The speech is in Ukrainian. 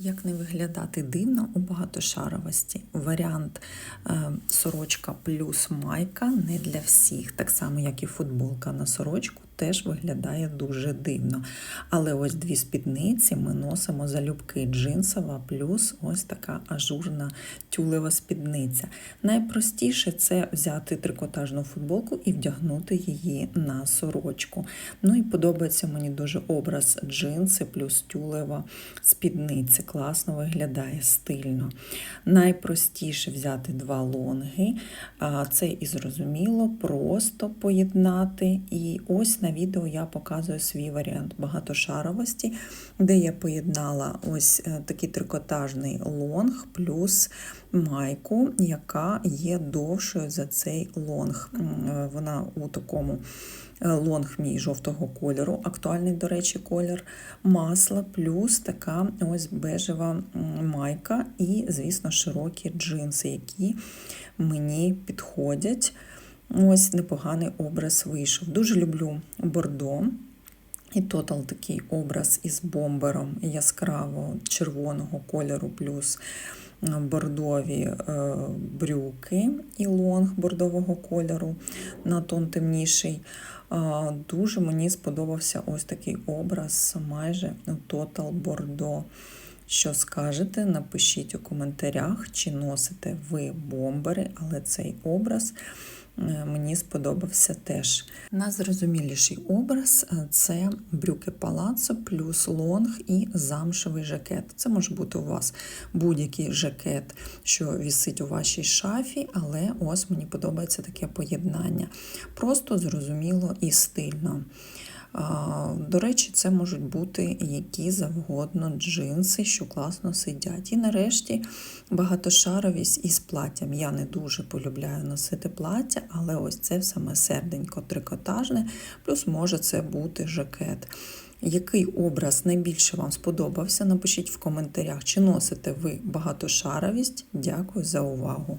Як не виглядати дивно у багатошаровості? Варіант е, сорочка плюс майка не для всіх, так само, як і футболка на сорочку, теж виглядає дуже дивно. Але ось дві спідниці ми носимо залюбки джинсова, плюс ось така ажурна тюлева спідниця. Найпростіше це взяти трикотажну футболку і вдягнути її на сорочку. Ну і подобається мені дуже образ джинси плюс тюлева спідниця. Класно виглядає стильно. Найпростіше взяти два лонги. Це і зрозуміло, просто поєднати. І ось на відео я показую свій варіант багатошаровості, де я поєднала ось е, такий трикотажний лонг плюс майку, яка є довшою за цей лонг. Е, Вона у такому е, лонг мій жовтого кольору, актуальний, до речі, колір масла, плюс така ось бежева майка і, звісно, широкі джинси, які мені підходять. Ось непоганий образ вийшов. Дуже люблю бордо. І тотал такий образ із бомбером яскраво червоного кольору, плюс е, бордові е, брюки і лонг бордового кольору на тон темніший. Дуже мені сподобався ось такий образ, майже тотал бордо. Що скажете, напишіть у коментарях, чи носите ви бомбери, але цей образ е, мені сподобався теж. Найзрозуміліший образ е, це брюки палацо плюс лонг і замшевий жакет. Це може бути у вас будь-який жакет, що вісить у вашій шафі, але ось мені подобається таке поєднання. Просто зрозуміло і стильно. До речі, це можуть бути які завгодно джинси, що класно сидять. І нарешті багатошаровість із платтям. Я не дуже полюбляю носити плаття, але ось це саме серденько трикотажне, плюс може це бути жакет. Який образ найбільше вам сподобався? Напишіть в коментарях, чи носите ви багатошаровість. Дякую за увагу!